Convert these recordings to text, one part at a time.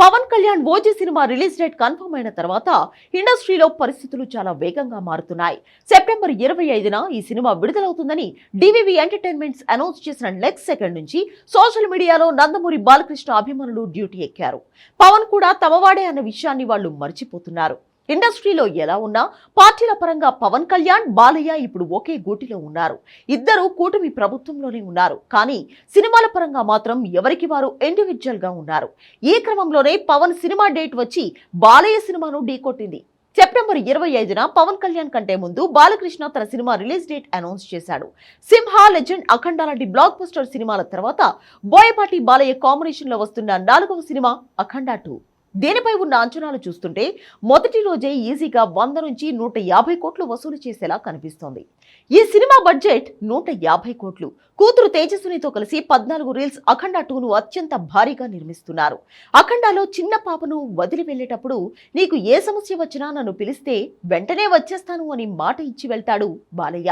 Pawan Kalyan OG cinema release date confirm అయిన తర్వాత ఇండస్ట్రీలో పరిస్థితులు చాలా వేగంగా మారుతున్నాయి. సెప్టెంబర్ ఇరవై ఐదున ఈ సినిమా విడుదలవుతుందని డివివి ఎంటర్టైన్మెంట్స్ అనౌన్స్ చేసిన నెక్స్ట్ సెకండ్ నుంచి సోషల్ మీడియాలో నందమూరి బాలకృష్ణ అభిమానులు డ్యూటీ ఎక్కారు. పవన్ కూడా తమవాడే అన్న విషయాన్ని వాళ్ళు మర్చిపోతున్నారు. ఇండస్ట్రీలో ఎలా ఉన్నా పార్టీల పరంగా పవన్ కళ్యాణ్ బాలయ్య ఇప్పుడు ఒకే గూటిలో ఉన్నారు. ఇద్దరు కూటమి ప్రభుత్వంలోనే ఉన్నారు. కానీ సినిమాల పరంగా మాత్రం ఎవరికి వారు ఇండివిజువల్గా ఉన్నారు. ఈ క్రమంలోనే పవన్ సినిమా డేట్ వచ్చి బాలయ్య సినిమాను ఢీకొట్టింది సెప్టెంబర్ ఇరవై ఐదున పవన్ కళ్యాణ్ కంటే ముందు బాలకృష్ణ తన సినిమా రిలీజ్ డేట్ అనౌన్స్ చేశాడు. సింహ లెజెండ్ అఖండ లాంటి బ్లాక్ బస్టర్ సినిమాల తర్వాత బోయపాటి బాలయ్య కాంబినేషన్లో వస్తున్న నాలుగవ సినిమా అఖండ టూ. దీనిపై ఉన్న అంచనాలు చూస్తుంటే మొదటి రోజే ఈజీగా వంద నుంచి నూట యాభై కోట్లు వసూలు చేసేలా కనిపిస్తోంది. ఈ సినిమా బడ్జెట్ నూట యాభై కోట్లు. కూతురు తేజస్వినితో కలిసి పద్నాలుగు రీల్స్ అఖండ టూను అత్యంత భారీగా నిర్మిస్తున్నారు. అఖండాలో చిన్న పాపను వదిలి వెళ్ళేటప్పుడు నీకు ఏ సమస్య వచ్చినా నన్ను పిలిస్తే వెంటనే వచ్చేస్తాను అని మాట ఇచ్చి వెళ్తాడు బాలయ్య.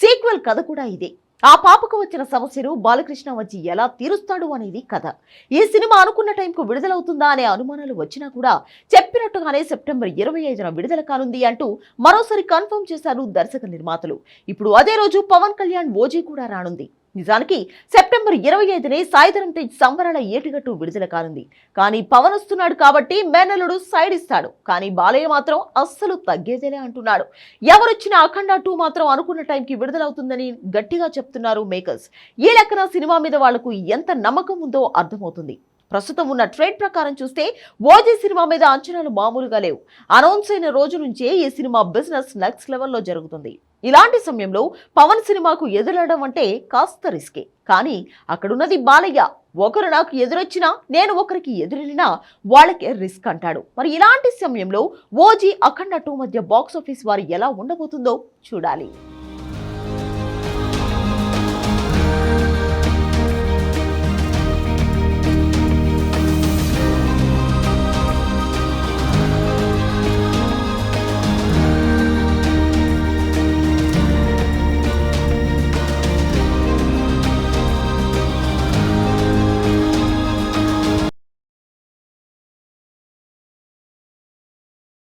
సీక్వెల్ కథ కూడా ఇదే. ఆ పాపకు వచ్చిన సమస్యను బాలకృష్ణ వచ్చి ఎలా తీరుస్తాడు అనేది కథ. ఈ సినిమా అనుకున్న టైంకు విడుదలవుతుందా అనే అనుమానాలు వచ్చినా కూడా చెప్పినట్టుగానే సెప్టెంబర్ ఇరవై ఐదున విడుదల కానుంది అంటూ మరోసారి కన్ఫర్మ్ చేశారు దర్శక నిర్మాతలు. ఇప్పుడు అదే రోజు పవన్ కళ్యాణ్ ఓజీ కూడా రానుంది. నిజానికి సెప్టెంబర్ ఇరవై ఐదునే సాయిధరం తేజ్ సంబరాల ఏటిగట్టు విడుదల కానుంది. కానీ పవన్ వస్తున్నాడు కాబట్టి మేనల్లుడు సైడ్ ఇస్తాడు. కానీ బాలయ్య మాత్రం అస్సలు తగ్గేదేలే అంటున్నాడు. ఎవరొచ్చినా అఖండ టూ మాత్రం అనుకున్న టైంకి విడుదలవుతుందని గట్టిగా చెప్తున్నారు మేకర్స్. ఈ లెక్కన సినిమా మీద వాళ్ళకు ఎంత నమ్మకం ఉందో అర్థమవుతుంది. ప్రస్తుతం ఉన్న ట్రేడ్ ప్రకారం చూస్తే ఓజీ సినిమా మీద అంచనాలు మామూలుగా లేవు. అనౌన్స్ అయిన రోజు నుంచే ఈ సినిమా బిజినెస్ నెక్స్ట్ లెవెల్లో జరుగుతుంది. ఇలాంటి సమయంలో పవన్ సినిమాకు ఎదురడం అంటే కాస్త రిస్కే కానీ అక్కడున్నది బాలయ్య. ఒకరు నాకు ఎదురొచ్చినా నేను ఒకరికి ఎదురెళ్ళినా వాళ్ళకే రిస్క్ అంటాడు. మరి ఇలాంటి సమయంలో ఓజీ అఖండ టూ మధ్య బాక్స్ ఆఫీస్ వారు ఎలా ఉండబోతుందో చూడాలి.